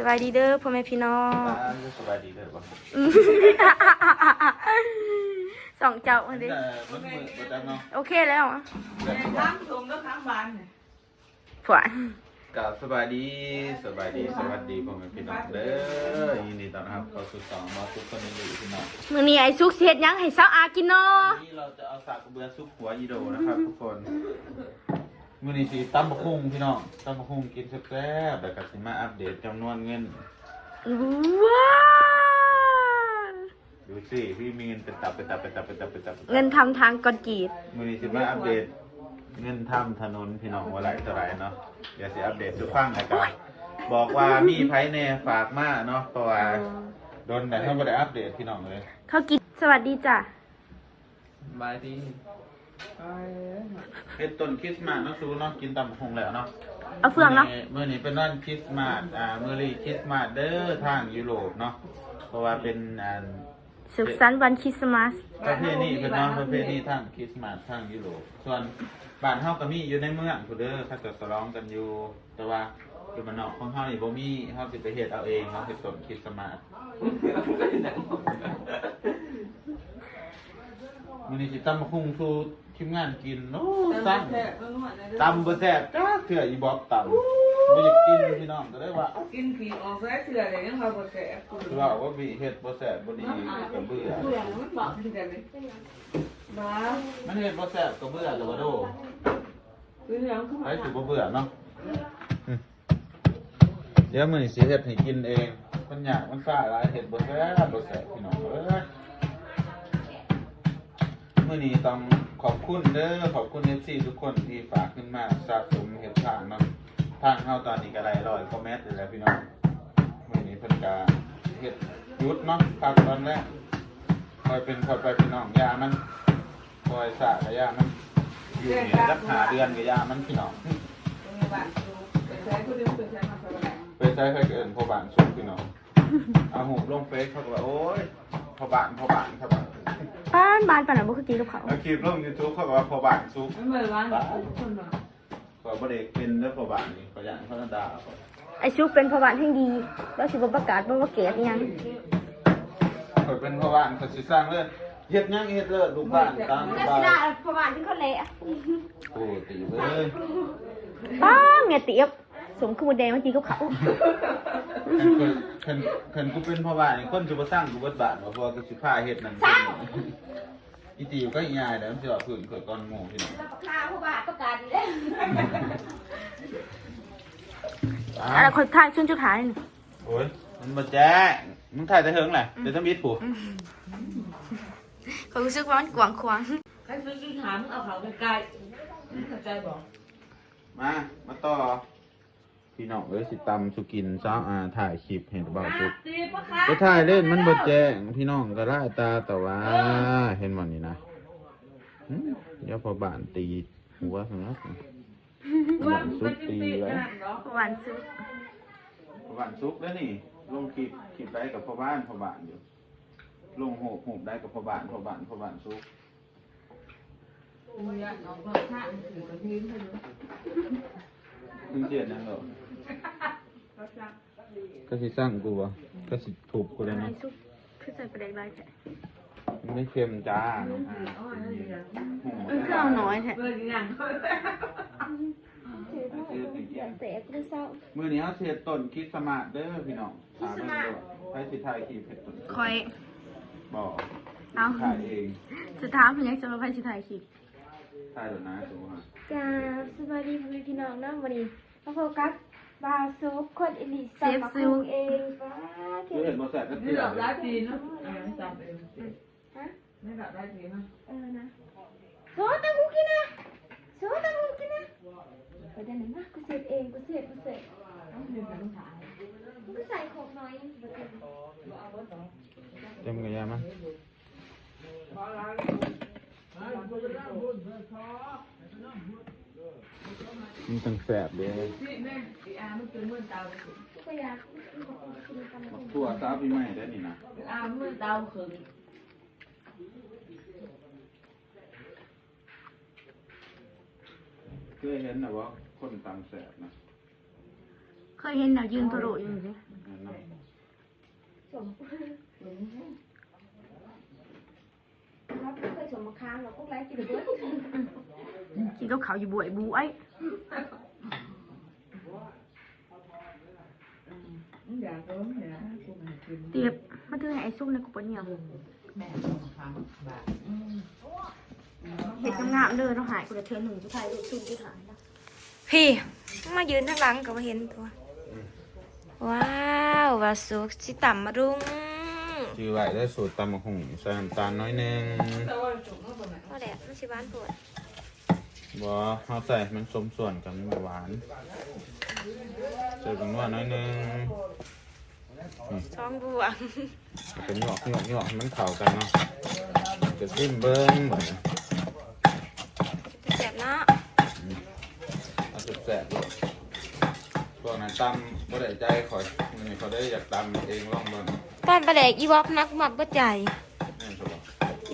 สบายดีเด้อพ่อแม่พี่น้องอ่าสบายดีเด้อบ่สองเจ้าอันแต่นี้มันมือบ่จังเนาะโอเคแล้วอะข้างชมแล้วข้างบ้านเนี่ยผัวกับสบายดีสบายดีสวัสดีพ่อแม่พี่น้องเด้อยินดีต้อนรับเข้าสู่สองมาทุกคนในอยู่พี่น้องมื้อนี้ไอ้ซุกสิเฮ็ดหยังให้สาวอากินเนาะวันนี้เราจะเอาสากกระเบือซุปหัวอีโดนะครับทุกคน มื้อนี้สิตำบักหุ่งพี่น้องตำบักหุ่งกินแซ่บๆแล้วก็สิมาอัปเดตจำนวนเงิน ว้าวดูสิพี่มีเงินเป็นตับเป็นตับเป็นตับเป็นตับเป็นตับเงินทำทางกอนกรีดมื้อนี้สิมาอัปเดตเงินทำถนนพี่น้องว่าไหลเท่าไหร่เนาะเดี๋ยวสิอัปเดตทุกฟังนะครับบอกว่ามีไผแน่ฝากมาเนาะเพราะว่าโดนแต่เขาไม่ได้อัปเดตพี่น้องเลยเขากินสวัสดีจ้ะ บายดี เฮ็ดต้นคริสต์มาสเนาะซูเนาะกินตำคงแล้วเนาะเอาเฟืองเนาะเมื่อนี้เป็นวันคริสต์มาสอ่าเมื่อรีคริสต์มาสเด้อทางยุโรปเนาะเพราะว่าเป็นอ่าสุขสันต์วันคริสต์มาสประเพณีเป็นเน้องประเพณีทางคริสต์มาสทางยุโรปส่วนบ้านเฮาก็มีอยู่ในเมืองผู้เด้อเขาจะสร้องกันอยู่ แต่ว่าอยู่บ้านนอกของเฮานี่บ่มีเฮาสิไปเฮ็ดเอาเองเนาะเฮ็ดต้นคริสต์มาสมื้อนี้สิตำบักหุ่งสู่ ทีมงานกินโอ้สั่งตำบ่แซ่บจ้าเถื่ออีบอกตำบ่อยากกินพี่น้องก็ได้ว่ากินผีออกแล้วเถื่อเลยยังมาบดแสบกูคือว่าว่าบีเฮ็ดบ่แซ่บบ่ดีก็เบื่อเบื่อมันบอกที่กันเลยบ้ามันเฮ็ดบ่แซ่บก็เบื่อก็บ่โดคือเรื่องขึ้นไปมาสิบ่เบื่อเนาะอืมเดี๋ยวมื้อนี้สิเฮ็ดให้กินเองมันยากมันซ่าหลายเฮ็ดบ่แซ่บบ่แซ่บพี่น้องเอ้ยมื้อนี้ต้อง ขอบคุณเด้อขอบคุณ FC ทุกคนที่ฝากขึ้นมาสะสมเฮ็ดทางเนาะทางเฮาตอนนี้ก็ได้ร้อยกว่าเมตรแล้วพี่น้องมื่อนี้เพิ่นกาเฮ็ดหยุดเนาะพักตอนแรกคอยเป็นคอยไปพี่น้องยามันคอยสะกับยามัน อยู่เนี่ยรักหาเดือนกับยามันพี่น้องบ้านไปใช้คนเดียวไปใช้มาสบายไปใช้เคยเกินพอบานสุกพี่น้องเอาหูลงเฟซเขาก็ว่าโอ๊ย พอบานพอบานครับบ้านบ้านปานน่ะบ่คือกินกับเขาวแล้วคลิปลงยูทูบเขาก็ว่าพอบานสุกมันเหมือนร้านคนมาขอยบ่ได้เป็นแล้วพอบานนี่ขอยย่านเขาจะด่าข้อยไอ้ซุกเป็นพ่อบ้านแห่งดี แล้วสิบ่ประกาศบ่ว่าเกลียดอิหยังข่อยเป็นพอบานข่อยสิสร้างเลยเฮ็ดหยังเฮ็ดเลยลูกบ้านตามสบายพ่อบ้านเป็นคนเละโอ้ตีเว้ยป้าเมียเตียบ สมคือมดแดงเมื่อกี้กับเขาคันคันกูเป็นพ่อบ้านนี่คนสิบ่สร้างกูเบิดบ้านว่าพระว่ากูสิพาเฮ็ดนั่นเป็นนี่อีตีก็อีหยายเด้อมันสิว่าพื้นข่อยก่อนหมู่พี่น้องข้าพ่อบ้านประกาศดีแล้วอะไรคนถ่ายชุนจุดถ่ายนี่โอ้ยมันบ่แจ้งมึงถ่ายแต่เฮิงแหละเดี๋ยวทำบิดผู้เขารู้สึกว่ามันกวางควางใครซื้อที่ถามเอาเขาใกล้ๆเข้าใจบอกมา มาต่อ พี่น้องเอ้ยสิตำสุกินเช้าอาถ่ายคลิปเห็นบ่าวสุกตีปะคะก็ถ่ายเล่นมันบ่แจ้งพี่น้องก็ล่าตาแต่ว่าเห็นบ่นี่นะหึเดี๋ยวพอบ้านตีหัวซั่นนะบ้านสุกตีไว้หวานสุดพ่อบ้านซุกแล้วนี่ ลงคลิปคลิปได้กับพ่อบ้านพ่อบ้านอยู่ ลงโหบโหบได้กับพ่อบ้านพ่อบ้านพ่อบ้านซุกมึงอยากน้องก็ท่าถือกระทิ้งให้ดูมึงเจียดนั่นเหรอ ก็สิสร้างกูวะก็สิถูกกูเลยไอ้นะซุปคือใส่ประเด็กไรแท้มันไม่เค็มจ้าน้องอาอ๋อนั่นเองมันคือเอาน้อยแท้เบอร์กี่อย่างเตะกูเศร้ามือนี้เขาเสียต้นคริดสต์มาสเด้อพี่น้องถามเพิ่นด้วยไปสิถ่ายคลิปเห็ดต้นคอยบอกเอาถ่ายเองสุดท้ายเพิ่นยังจะมาไปสิถ่ายคลิปถ่ายเดี๋ยวนะสมมติว่าจ้าสวัสดีพ่อแม่พี่น้องเนาะวันนี้มาโฟกัส บาซุกคนอิลิสมาคุงเองป้าเทียวเห็นบอแสบก็นี่เตือดอกนร้ายปีนะอ่าจำเองฮะไม่ดอกร้ายปีนะเออนะโซตังกูกินนะโซตังกูกินนะไปเดี๋ยวนี้นะกูเสพเองกูเสพกูเสพต้องเรียนการถ่ายกูก็ใส่ของน้อยเต็มเต็มกันยามั้ยมันตั้งแสบเลย ที่แม่ มันเป็นเมื่อเตากูก็อยากกูก็กินกันตัวซาพี่ใหม่ได้นี่นะอาเมื่อเตาคือเคยเห็นนะว่าคนตั้งแสบนะเคยเห็นเรายืนตัวโดดอยู่นี่อืมสมเราไม่เคยสมมาค้างเราพวกไรกินเบิร์ดกินกับเขาวอยู่บวยบุ้ย อยากรู้เนี่ยกูไม่กินเตียบมาเจอไอ้ซุ่มในกูปะเนี่ยแม่ต้องทำบาทเห็ดงามๆเด้อเราหายกูจะเทือนหนึ่งสุดท้ายลูกซุ่มที่หายนะพี่มายืนข้างหลังก็มาเห็นตัว ว้าววาสุกสิต่ำมารุงจือไว้ได้สูตรตำมะหุ่งใส่น้ำตาลน้อยหนึงก็แดดมันสิบ้านปวดบ่เขาใส่มันสมส่วนกันมันหวาน ใส่เป็นนวดน้อยนึงท้องบวมเป็นหยอกหยอกหยอกมันเข้ากันเนาะจะซิมเบิ้งเหมือนเจ็บเนาะเอาสุดแสบเลยพวกนั้นตำบ่ได้ใจขอยมันนี่เขาได้อยากตำเองลองเบิ่งตอนประแดกอีวอกนักมักบ่ใจแม่สบ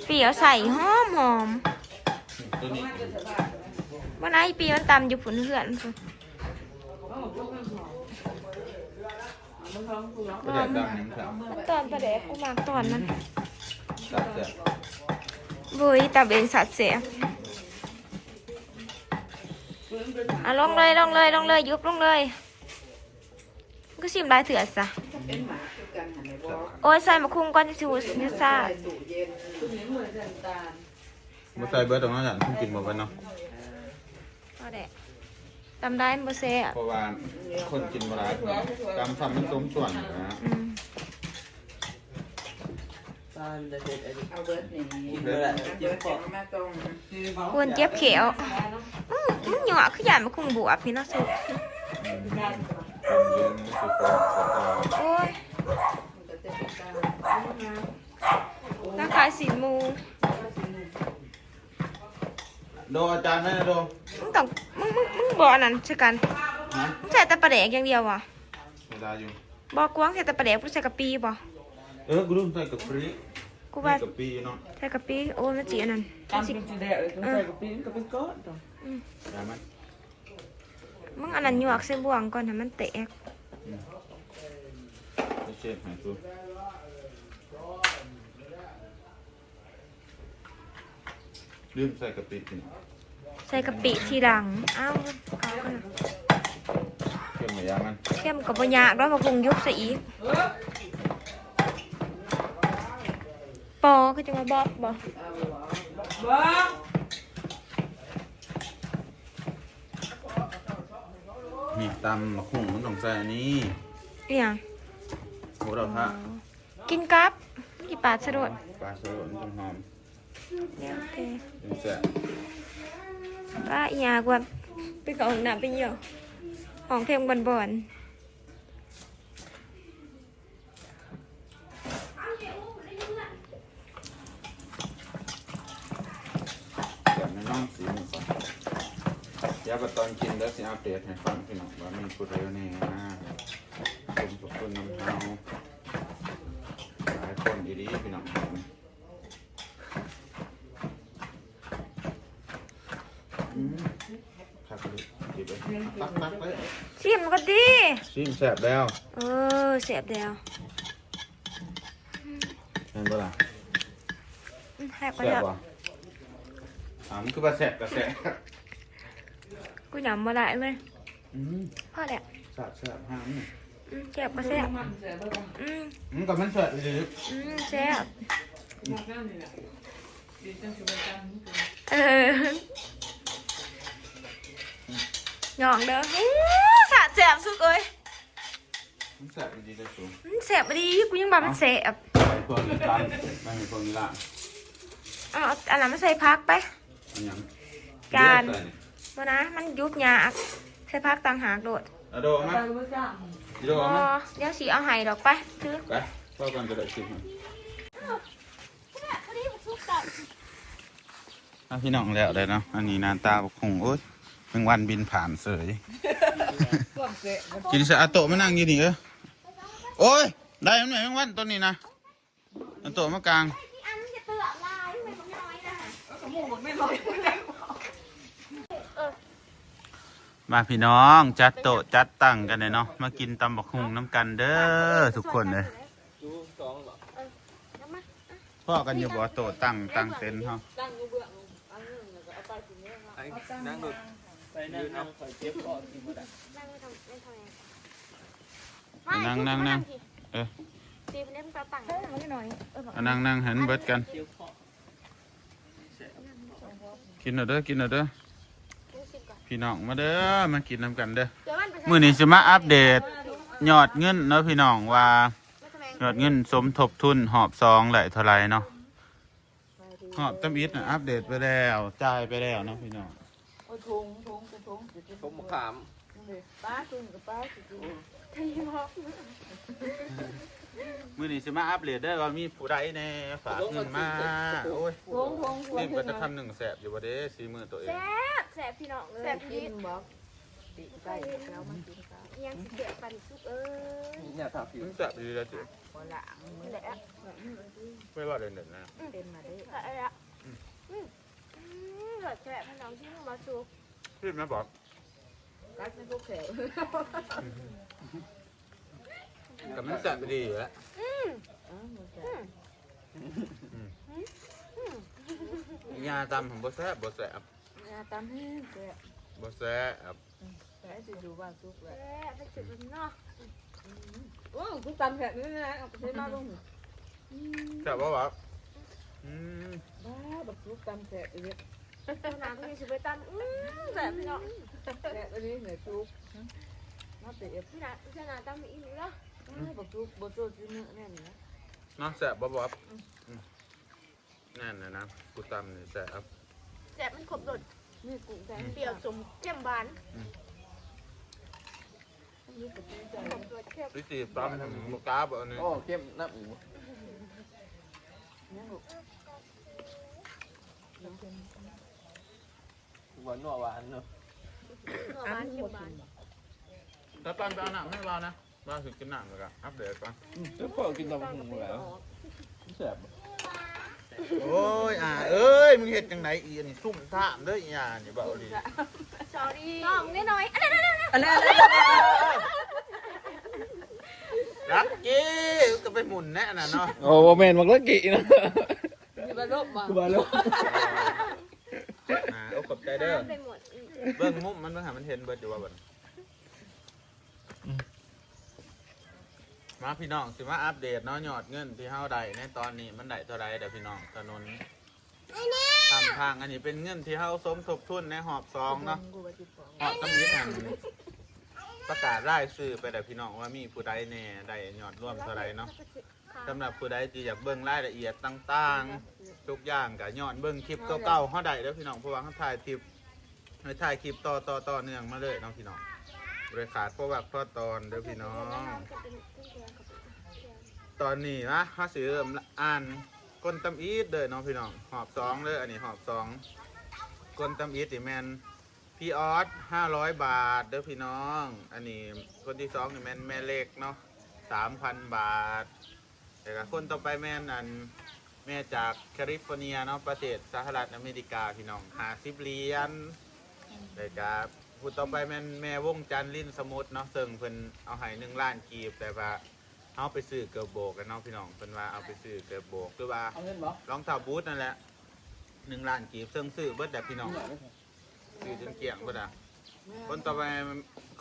เปียวใส่หอมหอมตัวนี้วันไหนปีมันตำอยู่ผุนเหือน พุ่นบ่ได้ตำหยังครับมันตอนประแดกกูมากตอนนั้นตัดแสบบุยตำเองสัตว์เสียอะลงเลยลงเลยลงเลยยุบลงเลยก็ชิมได้เถื่อนซะโอ้ยใส่มะคุงก่อนจะชูนิซ่าใส่ตู้เนตู้นี้เหมือนน้ำตาใส่เบิดตรงนั้นอย่างที่กินบ่เบิดเนาะก็แดก ตำได้บ่เซ่บเพราะว่าคนกินบ่หลายตำซ้ำมันสมส่วนนะอืมตอนเด็กๆไอ้เอาเบิร์ดนี่เวลาเจ็บคอมาตรงควรเจ็บเขียวอืมมันหยวกคือหยาดมะคุงบวบพี่เนาะสุอืมคนเย็นสุดก็สตอโอ้ยมันจะเจ็บตาน้าขายสีมู โดอาจารย์ไหมนะโดมึงต้องมึงมึงมึงบอกอันนั้นใช่กันฮะมึงใส่แต่ปลาแดกอย่างเดียววะเวลาอยู่ บอกกวางใส่แต่ปลาแดกกูใส่กะปิบ่เออกูรู้ใส่กับฟรีกูว่าใส่กับปีเนาะใส่กะปิโอ้ยมันจีอันนั้นตามเป็นสีแดงเลยต้องใส่กับปิ้งกับเป็นก้อนต่อได้ไหมมึงอันนั้นหยวกใส่บ่วงก่อนให้มันแตกไปเช็ดให้กู ลืมใส่กับปีกินใส่กะปิทีหลังอ้าวเอากันนะเพิ่มมายามันเข้มกับบ่ยากแล้วมะคุงยุบซะอีกปอคือจะมาบอกบ่บ้านี่ตำมะขุ่งมันต้องใส่อันนี้อหย่างโหเราพระกินกับกี่ปาดสะดดปลาสลิดมันต้องหอม เดี๋ยวโอเคเป็นแซ่บว่าอีหยากว่าไปกับห้องน้ำไปเหี่ยวห้องเพลงบอนบอนแบบในน้องสีมันก่อนเดี๋ยวก็ตอนกินแล้วสิอัปเดตให้ฟังพี่น้องว่ามีกูเร็วแน่นะผมกับคนน้ำเท้าหลายคนดีๆพี่น้องอืมครับดิดิบเลยตักตักเลย ชิมก็ดี ซิมแซ่บแล้วเออเสียบแล้วเห็นบ่ล่ะอืมแฮกไปแซ่บแล้วบ่อ่ามันคือว่าแซ่บกับแซ่บกูหยำมาได้เลยอืมพ่อแหละแซ่บแซ่บห้ามนี่อืมแซ่บมาแซ่บมันเสียบ้างอืมอืมกับมันแซ่บเลยอืมแซ่บมองหน้านี่แหละดีจังสุดจังเออหยองเด้ออู้สาดแซ่บสุดเลย มันแซ่บดีเลยสูงอืมแซ่บดีกูยังบอกมันแซ่บไปพวกนี้กันไม่มีพวกนี้ละเอาอันนั้นมาใส่พักไปอันยังจานเลือดใส่นี่มานะมันยุบยากใส่พักต่างหากโดดเอาโดมาไปไม่กล้าโดอ๋อมาเดี๋ยวสีเอาไห้ดอกไปซื้อไปเข้ากันก็ได้สิอะพี่น้องแล้วเลยเนาะ อันนี้หนาตาคงโอ๊ยเป็นวันบินผ่านเสย ก้อนเสะกินเสร็จอาโตมานั่งอยี่นี่เออโอ้ย ได้ยังไงแมงวันตัวนี้นะอาโตมากลางอันจะเตือลายไม่น้อยนะสมองไม่ลอยมาพี่น้องจัดโตจัดตั้งกันเลยเนาะมากินตำบักหุ่งน้ำกันเด้อทุกคนเลยพ่อกันอยู่บ่โตตั้งตั้งเต็นท์เฮาตั้งอยู่เบื้องนั่งดู ไปนั่งนั่งคอยเจ็บปอดกินบ่ได้นั่งไม่ทำไม่ทำไงนั่งนั่งนั่งเออ ตีไปเล่นปลาตังค์เฮ้ยมันก็หน่อยเออบอกเอานั่งนั่งหันเบิดกัน เจ็บปอดกินเอาเด้อกินเอาเด้อดูสิก่อนพี่น้องมาเด้อมากินน้ำกันเด้อเดี๋ยวมันไปมื้อนี้สิมาอัปเดตยอดเงินเนาะพี่น้องว่า ไม่ทำไมยอดเงินสมทบทุนหอบซองไหลเท่าไหรเนาะหอบตํอิดน่ะอัปเดตไปแล้วจ่ายไปแล้วเนาะพี่น้องโอ้ทงทงเป็นทงจะผมมะขามป้าจุนกับป้าจุนมื้อนี้สิมาอัปเดตเด้อว่ามีผู้ใดแน่ฝากเงินมาโอ้ยทงทงนี่ก็จะคำหนึ่งแสบอยู่บ่เด้สีมือตัวเอง แซ่บแซ่บพี่น้องเลยแซ่บกิพีนบอกติดไปแล้วมันกินข้าวยังสิเสียปันสุกเอ้ยเนี่ยถ้าผิวมันแสบดีแล้วจิพอหลังมือแหละไม่ว่าเด่นๆนะเป็นมาได้อะไรอะอืมอื มหลอดแฉะพน้องที่มาสุกพี่แม่บอกกัดในพวกแขวกับมันแสบดีอยู่แล้วยาตำผมบ่แสบบ่แสบยาตามให้แกบ่แสบแกจะดูว่าสุกแล้วละไปสุกมันเนาะโอ้กูตำแขกนี่นะเอาไปใช้มาลงแสบบ่บอกอืมบ้าแบบสุกตำแขกเยอะน้ำก็มีสิไปตำแสบพี่น้องแขก อันนี้เหนื่อยสุกมาเตะพี่น้าพี่น้าตำอีกหรือเนาะแบบสุกบดสุกจิ้มเนื้อแน่นนะเนาะแสบบ่บอกอืมนั่นนะน หวานนี่กูใจขบดดเข้มวิธีตำผมบ่กล้าบ่อันนี้โอ้เข้มน้ำอูเนี่ยลูกหวานนัวหวานเนาะหวานเข้มหวานถ้าปันไปเอาหนังให้เรานะว่าถึงกินหนังเลยกันอัปเดตก่อนเจ้าพ่อกินตำหูแล้วแสบโอ้ยอ่าเอ้ยมึงเห็ดจังไหนอีอันนี้ซุ่มท่ามเด้ออีอ่านี่เบาดีสอรี่น้องนิดหน่อยอันนั้นอะไรอะไรรักกี้ก็ไปหมุนแน่น่ะเนาะโอ้โหแมนมักละกี่นะมีบาลบมาบาลูอ่าเอา ขอบใจเด้อ ไปหมดอืมเบิ่งมุมมันเบิ่งหามันเห็นเบิดอยู่ว่าบัดมาพี่น้องสิมาอัปเดตเนาะยอดเงินที่เฮาได้ในตอนนี้มันได้เท่าไรเด้อพี่น้องถนนทำทางอันนี้เป็นเงินที่เฮาสมทบทุนในหอบซองเนาะกูไปจิบของหอบตำนี้ทางประกาศรายชื่อไปแต่พี่น้องว่ามีผู้ใดแน่ได้ยอดร่วมเท่าไรเนาะ สำหรับผู้ใดที่อยากเบิ่งรายละเอียดต่างๆ ทุกอย่างก็ย้อนเบิ่งคลิปเก่าๆเฮาได้เด้อพี่น้องเพราะว่าเฮาถ่ายคลิปเฮาถ่ายคลิปต่อต่อต่อเนื่องมาเลยเน้องพี่น้องบริขาดเพราะว่าทอดตอนเด้อพี่น้อง ตอนนี้นะเฮาสิเริ่มอ่านก้นตำอีดเด้อน้องพี่น้องหอบสองเด้ออันนี้หอบสองก้นตำอีดนี่แม่นพี่ออส500บาทเด้อพี่น้อง อันนี้คนที่สองนี่แม่นแม่เล็กเนาะ3,000บาท แต่ก็คนต่อไปแม่นอันแม่จากแคลิฟอร์เนียเนาะประเทศสหรัฐอเมริกาพี่น้องหาสิบเหรียญแต่ก็ผู้ต่อไปแม่นแม่วงจันทร์ลิ้นสมุทรเนาะซึ่งเพิ่นเอาให้หนึ่งล้านกีบแต่ว่าเอาไปซื้อเกือบโบกกันเนาะพี่น้องเพิ่นว่าเอาไปซื้อเกือบโบกหรือว่าเอาเงินบ่รองเท้าบูทนั่นแหละหนึ่งล้านกีบซึ่งซื้อเบิดแต่พี่น้องซื้อจนเกลี้ยงเบิดอะคนต่อไป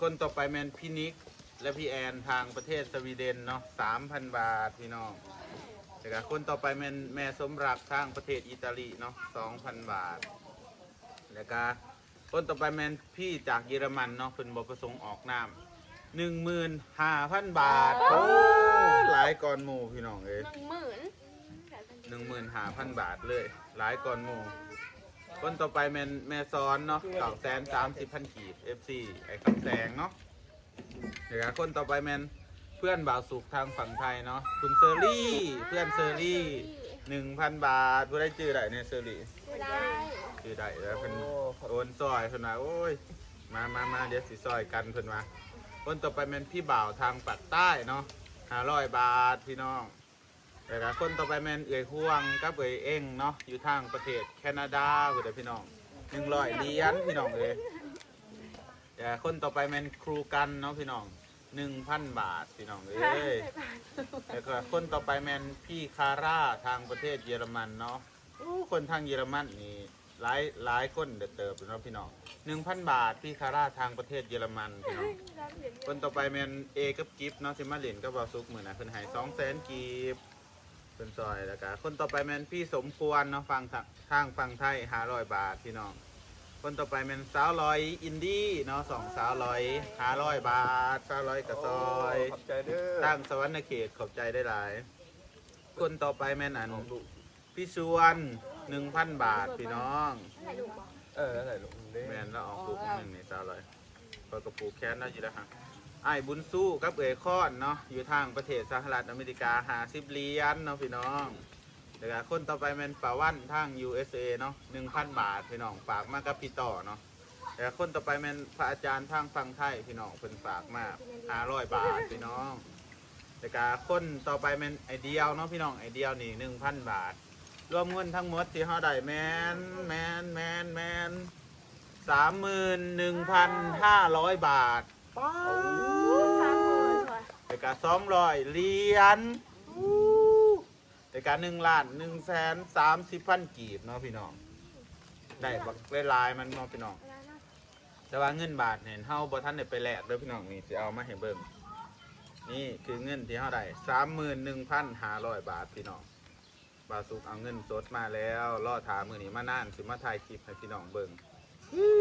คนต่อไปแม่นพี่นิก และพี่แอนทางประเทศสวีเดนเนาะสามพันบาทพี่น้องแต่ก็คนต่อไปแม่นแม่สมรักทางประเทศอิตาลีเนาะสองพันบาท แล้วก็คนต่อไปแม่นพี่จากเยอรมันเนาะเพิ่นบประสงค์ออกนามหนึ่งหมื่นห้าพันบาทโอ้หลายก่อนหมู่พี่น้องเอ้ยหนึ่งหมื่นหนึ่งหมื่นห้าพันบาทเลยหลายก่อนหมู่คนต่อไปแม่นแม่ซ้อนเนาะสองแสนสามสิบพันกีบ FC ไอ้คำแสงเนาะ เดี๋ยวคนต่อไปแมนเพื่อนบ่าวสุขทางฝั่งไทยเนาะคุณเซอรี่ เพื่อนเซอรี่หนึ่งพันบาทผู้ได้จื่อได้เนี่ยเซอรี่ได้จื้อได้แล้วเพิ่นโอนซอยเพิ่นมาโอ้ยมามามาเดี๋ยวสิซอยกันเพิ่นมาคนต่อไปแมนพี่บ่าวทางปักใต้เนาะห้าร้อยบาทพี่น้องแต่ละคนต่อไปแมนเอ่ยห่วงกับเอ่ยเอ็งเนาะอยู่ทางประเทศแคนาดาผู้ใดพี่น้องหนึ่งร้อยเหรียญพี่น้องเลย แต่คนต่อไปแมนครูกันเนาะพี่น้องหนึ่งพันบาทพี่น้องเอ้ยแล้วก็คนต่อไปแมนพี่คาร่าทางประเทศเยอรมันเนาะโอ้คนทางเยอรมันนี่หลายหลายคนเดือดเติบเนาะพี่น้องหนึ่งพันบาทพี่คาร่าทางประเทศเยอรมันพี่น้องคนต่อไปแมนเอกับกิฟเนาะที่มาเล่นกับบาซุกมือนะเพิ่นให้สองแสนกีบเป็นซอยแล้วก็คนต่อไปแมนพี่สมควรเนาะฟังทางทางฟังไทยห้าร้อยบาทพี่น้อง คนต่อไปแมนสาวร้อยอินดี้เนาะสองสาวร้อยห้าร้อยบาทสาวร้อยกระซอย ขอบใจเด้อตั้งสวรรณเขตขอบใจได้หลาย คนต่อไปแมนอันพี่ชวนหนึ่งพันบาทพี่น้อง เออไหนลูกเด้แมนแล้วออกปลูกหนึ่งในสาวร้อยพอกระปลูกแค้นได้อยู่แล้วฮะไอ้ายบุญสู้กับเอ๋ยคอนเนาะอยู่ทางประเทศสหรัฐอเมริกาหาสิบเหรียญเนาะพี่น้อง แล้วก็คนต่อไปแมนป่าวันทาง USA เนาะหนึ่งพันบาทพี่น้องฝากมากับพี่ต่อเนาะแล้วคนต่อไปแมนพระอาจารย์ทางฟังไทยพี่น้องเพิ่นฝากมาห้าร้อยบาทพี่น้องแล้วก็คนต่อไปแมนไอเดียวเนาะพี่น้องไอเดียวนี่หนึ่งพันบาท รวมเงินทั้งหมดที่เขาได้แมนแมนแมนแมนสามหมื่นหนึ่งพันห้าร้อยบาทป้าสามหมื่นว่ะแต่การสองร้อยเหรียญ แต่การหนึ่งล้านหนึ่งแสนสามสิบพันกีบเนาะพี่น้อง ได้บักลายๆมันเนาะพี่น้อง แต่ว่าเงินบาทเนี่ยเฮาบ่ทันได้ไปแลกเด้อพี่น้องนี่สิเอามาให้เบิ่งนี่คือเงินที่เฮาได้สามหมื่นหนึ่งพันห้าร้อยบาทพี่น้อง บาสุกเอาเงินสดมาแล้วรอถามมือนี้มานานสิมาถ่ายคลิปให้พี่น้องเบิ่ง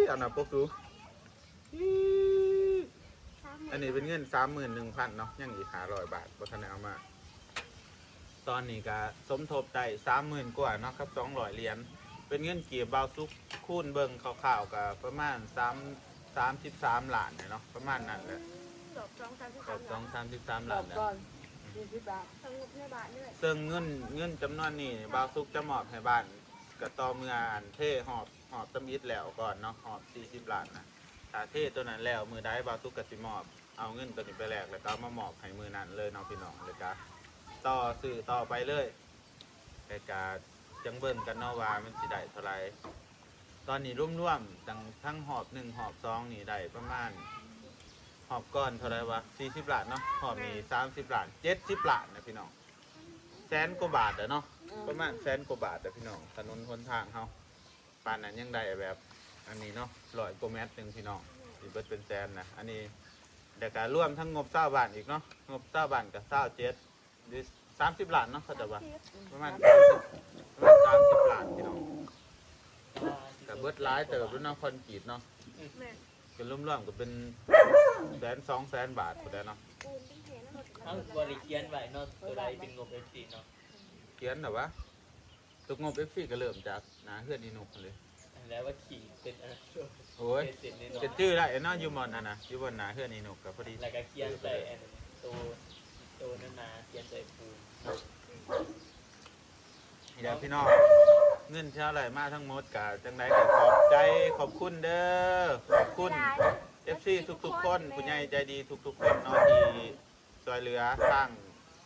เอาหน่ะปกสูอี้อันนี้เป็นเงินสามหมื่นหนึ่งพันเนาะยังอีกห้าร้อยบาทบ่ทันได้เอามา ตอนนี้ก็สมทบได้สามหมื่นกว่าเนาะครับสองร้อยเหรียญเป็นเงินเกียบบาวซุกคูณเบิงคร่าวๆกับประมาณสามสามสิบสามล้านเนี่ยเนาะประมาณนั้นแหละดอกสองสามสิบครสาบมสองสามสิบสามรล้าอนบเนี่ย ก่อนสี่สิบบาทสงบในบาทเนี่ยซึ่งเงินเงินจำนวนนี้บาวซุกจะมอบให้บ้านก็ต่อเมื่ออันเท่หอบหอบตำอิดแล้วก่อนเนาะหอบสี่สิบล้านนะถ้าเท่ตัวนั้นแล้วมือได้บาวซุกก็สิมอบ เอาเงินตัวนี้ไปแลกแล้วก็เอามามอบให้มือนั้นเลยเนาะพี่น้องเลยก็ ต่อสื่อต่อไปเลยแต่กาจังเบิ่งกันเนาะว่ามันสิได้เท่าไหร่ตอนนี้ร่วมๆทั้งทั้งหอบหนึ่งหอบสองนี่ได้ประมาณ หอบก้อนเท่าไหรวะสี่สิบล้านเนาะหอบนี่สามสิบล้านเจ็ดสิบล้านนะพี่น้องแสนกว่าบาทอะเนาะประมาณแสนกว่าบาทอะพี่น้องถนนหนทางเขาปานนั้นยังได้แบบอันนี้เนาะร้อยกว่าเมตรหนึ่งพี่น้องอีเบิดเป็นแสนนะอันนี้เดี๋ยวการร่วมทั้งงบเศร้าบาทอีกเนาะงบเศร้าบาทกับเศร้าเจ็ด หรือสามสิบล้านเนาะเขาใจะว่าประมาณสามสิบประมาณสามสิบล้านพี่น้องกับเบิดร้ายเติบด้วยเนาะคอนกรีตเนาะแม่กันร่วมๆก็เป็นแสนสองแสนบาทก็ได้เนาะปูนเป็นแผงแล้วเอาบริเกียนไว้เนาะตัวใดเป็นงบเอฟซีเนาะเขียนแต่ว่าตุกงบเอฟซีก็เริ่มจากหนาเพื่อนอีนุกเลยแล้วว่าขี่เป็นอะไรโอ้ยเป็นสินนี่จะเนาะชื่อได้เนาะอยู่บนนั่นนะอยู่บนหนาเพื่อนอีนุกกับพอดีแล้วก็เขียนใส่อันตัว ตัวนั้นมาเขียนใส่ปูนเนาะนี่แหละพี่น้องเงินเท่าไหร่มาทั้งหมดกับจังไดก็ขอบใจขอบคุณเด้อขอบคุณเอฟซีทุกๆคนคุณยายใจดีทุกๆคนเนาะที่ช่วยเหลือทาง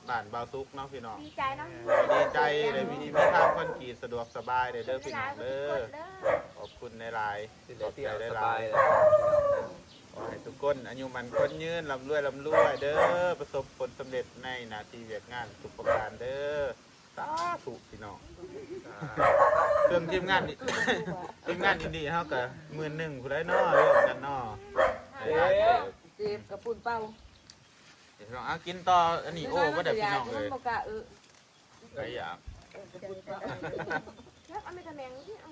บ้านบาวซุกเนาะพี่น้องดีใจเนาะดีใจเลยมีมีทางคอนกรีตสะดวกสบายเลยเด้อพี่น้องเด้อเด้อขอบคุณในไลน์สิขได้อบเที่ใจยวได้สหลาบายยเลยข อให้ทุกคนอายุมันคนยืนลำรวยลำรวยเด้อประสบผลสำเร็จในหนาทีเวียกงานทุกประการเด้อสาธุพี่น้องเครื่องทีมงานนี่ ทีมงานอินดีเฮาก็หมื่นหนึ่งผู้ใดน้อเรื่องกันน้อให้หลายเด้อเจ็บกับปูนเป้าเดี๋ยวพี่น้องเอากินต่ออันนี้โอ้บ่ได้พี่น้องเลยมันบ่กล้าเออหลายอยางกับปูนเป้าแล้วเอาไปทำแมงที่เอา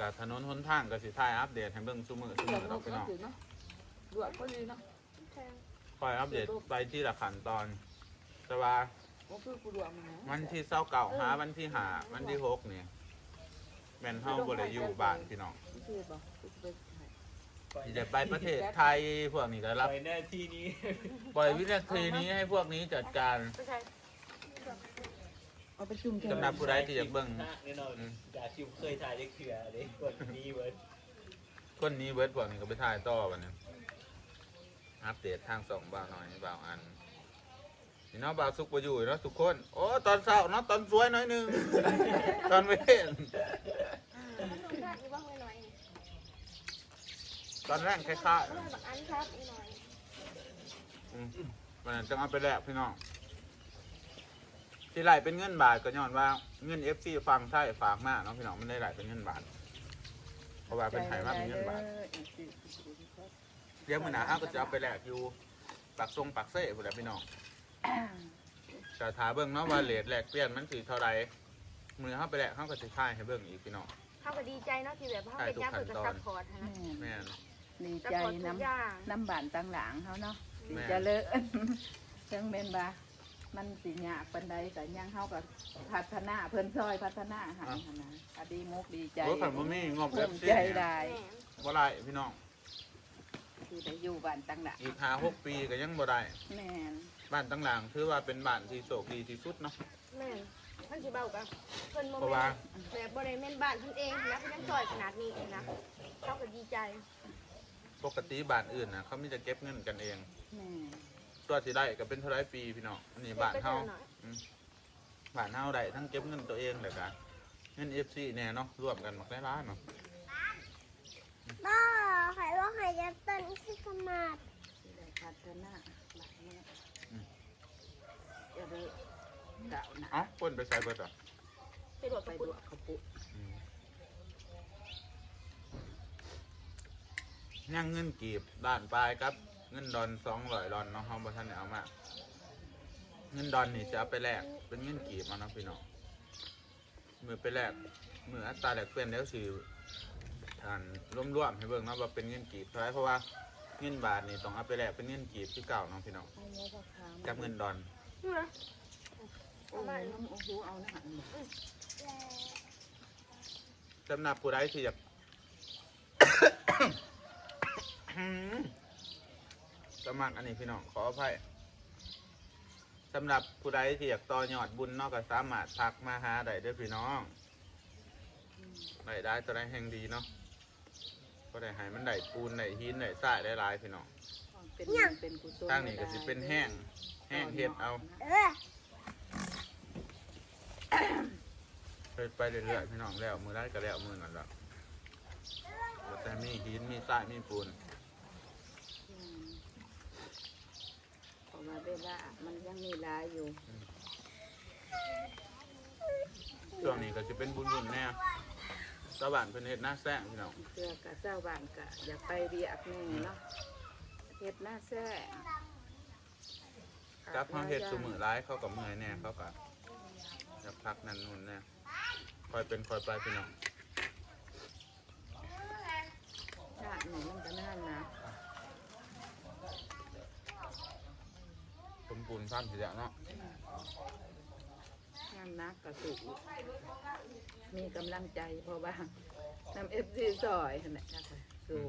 กับถนนหนทางก็สิท้ายอัปเดตให้เบิ่งซุมื้อซุมื้อเนาะพี่น้องเนาะดวกก็ดีเนาะแทงคอยอัปเดตไปที่ละขั้นตอน แต่ว่าบ่คือกูดวกมันนะวันที่เศร้าเก่าหาวันที่หาวันที่หกเนี่ยแม่นเฮาบ่ได้อยู่บ้านพี่น้องคือบ่คือไปให้สิได้ไปประเทศไทยพวกนี้ก็รับไปหน้าที่นี้ปล่อยวินาทีนี้ให้พวกนี้จัดการไม่ใช่ เอาไปจุ่มแค่สำหรับผู้ใดที่อยากเบิ่ง แน่นอนกาชิวเคยถ่ายได้เถื่อเลยกดนี้เวิร์ดคนนี้เบิดพวกนี้ก็ไปถ่ายต่อบัดนี้อัปเดตทางสองบ่าวหน่อยบ่าวอันนี่เนาะบ่าวสุกบ่อยู่เนาะทุกคน โอ้ตอนเช้าเนาะตอนสวยหน่อยหนึง ตอนเว้นมันดูได้หรือว่าไม่น้อยตอนแรกคล้ายบักอันครับอีกหน่อยๆอืมวันนั้นจะเอาไปแลกพี่น้อง ที่ไหลเป็นเงินบาทก็ย้อนว่าเงินเอฟซีฟังไทยฝากมากเนาะพี่น้องมันได้ไหลเป็นเงินบาท เพราะว่าเป็นไทยว่าเป็นเงินบาทเดี๋ยวมื้อหน้าเราก็จะเอาไปแลกอยู่ปากทรงปากเซ่พุ่นแหละพี่น้องจะถาเบิ่งเนาะว่าเลทแลกเปลี่ยนมันสิเท่าใดมื้อเฮาไปแลกเฮาก็สิค่ายให้เบิ่งอีกพี่น้องเขาก็ดีใจเนาะที่แบบเขาเป็นย่างเปิดกระซับพอร์ตนะแม่นดีซัพใจพอร์ตทุน้กอย่างำน้ำบานต่างหลังเขาเนาะแม่เจะเลิศจังเป็นบา มันสิยากปันใดแต่ยังเขากับพัฒนาเพิ่นซอยพัฒนาใหายนะก็ดีมุกดีใจโอ้ยคันบ่มีงบภูเอฟมิซีใจเนี่ยได้แม่บ่ได้พี่น้อง ที่ได้อยู่บ้านต่างหลังอีก5 6ปีก็ยังบ่ได้ แม่นบ้านต่างหลังถือว่าเป็นบ้านที่โชคดีที่สุดเนาะ แม่ท่านสิเบากันเพิ่นโมเพราะเมว่านต์แบบบริเวณบ้านเพิ่นเองนะเพิ่นยังซอยขนาดนี้นะเขาก็ดีใจปกติบ้านอื่นน่ะเขามีแต่เก็บเงินกันเอง แม่น ตัวสิได้ก็เป็นเท่าไรปีพี่น้องอันนี้บ้านเฮาก็บไปหน่อยอืมบ้านเฮาได้ทั้งเก็บเงินตัวเองเลยกันเงิน FC แน่เนาะรวมกันหมดได้ล้านเนาะบ้าใครว่าใครจะต้นซิสมาร์ทที่ได้พัฒนาบ้านนี้เจะเลิศเก่าหนาเอ้าคนไปใส่เบิดอะไปดวดไปกระดปุกวกเขาปุยังเงินกีบด้านปลายครับ เงินดอนสองร้อยดอนเนาะเฮาบ่ทันได้เอามาเงินดอนนี่จะเอาไปแลกเป็นเงินกีบมาเนาะพี่น้องมือไปแลกมืออัตราแลกเปลี่ยนแล้วสิทานรวมๆให้เบิ่งเนาะว่าเป็นเงินกีบเท่าไหรเพราะว่าเงินบาทนี่ต้องเอาไปแลกเป็นเงินกีบที่เก่าเนาะพี่น้องให้เนื้อพ่อค้ากับเงินดอนนี่นะโอ้ยน้ำโอ้โหเอาหนังสำหรับผู้ใดที่อยาก สมัครอันนี้พี่น้องขออภัยสำหรับผู้ใดที่อยากต่อยอดบุญเนอกก็สามารถทักมาหาได้เด้วยพี่น้องได้ได้ตัวได้แห่งดีเนาะก็ได้ใหายมันได้ปูนได้หินได้ทรายได้หลายพี่น้องเป็นบุญเป็นกุศลทางนี้ก็สิเป็นแห้งแห้งเห็ดเอาเออไปไปเรื่อยๆพี่น้องแล้วมือได้ก็แล้วมือนั่นแหละแต่มีหินมีทรายมีปูน อืมเพราะว่าเวลามันยังมีหลายอยู่ช่วงนี้ก็จะเป็นบุญบุญๆแน่ชาวบ้านเพิ่นเฮ็ดหน้าแซงพี่น้องเพื่อกะเจ้าบ้านกะอยากไปเรียกแนี่เนาะเฮ็ดหน้าแซ่จับเขาเฮ็ดซุมือร้ายเขาก็เมื่อยแน่เขาก็อยากพักนั่นนู่นแน่คอยเป็นคอยไปพี่น้องชาติหนึ่งมันก็น่านนะ สมบูรณ์ท่านทีเดียวเนาะงานนักกะสุมีกำลังใจเพราะว่าน้ำเอฟซีซอยนั่นแหละนะคะสู้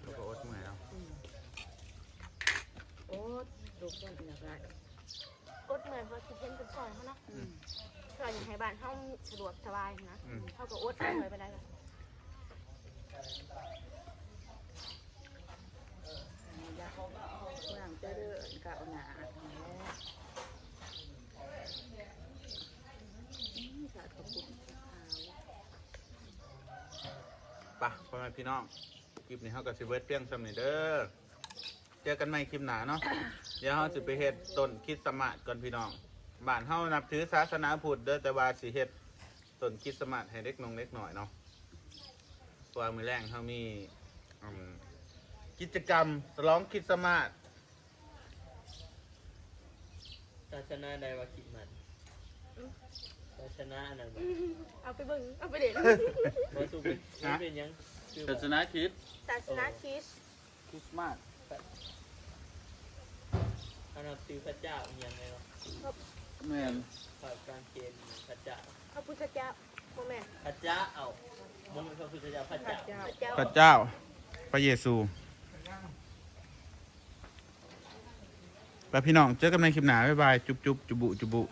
เขาก็อดเมื่อยเนาะโอ้ลูกคนอยากได้กดเหมือนว่าคิดเห็นเป็นซอยเขาเนาะอืมซอยอย่างไทยบ้านเขาสะดวกสบายนะอืมเขาก็อดเอาเลยไปได้เลยอยากว่าง เจะเดินก้าวหน้าแล้วอืมขอบคุณขาวไปะพ่อแม่พี่น้อง คลิปนี้เขาก็สิเบิดเพียงสำนี้เด้อเจอกันใหม่คลิปหนาเนาะ เดี๋ยวเขาสิไปเฮ็ดต้นคิดสมาสก่อนพี่น้องบ้านเฮานับถือศาสนาพุทธเด้อแต่ว่าสิเฮ็ดต้นคิดสมาสให้เด็กน้องเล็กหน่อยเนาะเพราะว่ามื้อแรงเฮามีกิจกรรมฉลองคิดสมาส ศาสนาใดว่าคิดมันศาสนาอันนั้นบ่เอาไปเบิ่งเอาไปเด็ดบ่สุเป็นมันเป็นหยังคือศาสนาคริสต์ศาสนาคริสต์คริสต์มาสอันนับถือพระเจ้าอหย่างไรเนาะแม่นพระการเกณฑ์พระเจ้า พระพุทธเจ้าโมแม่นพระเจ้าเอามันเป็นพระพุทธเจ้าพระเจ้าเจ้าพระเจ้าพระเจ้าพระเยซู ไปพี่น้องเจอกันในคลิปหน้าบ๊ายบายจุ๊บจุ๊บจุบุจุบุ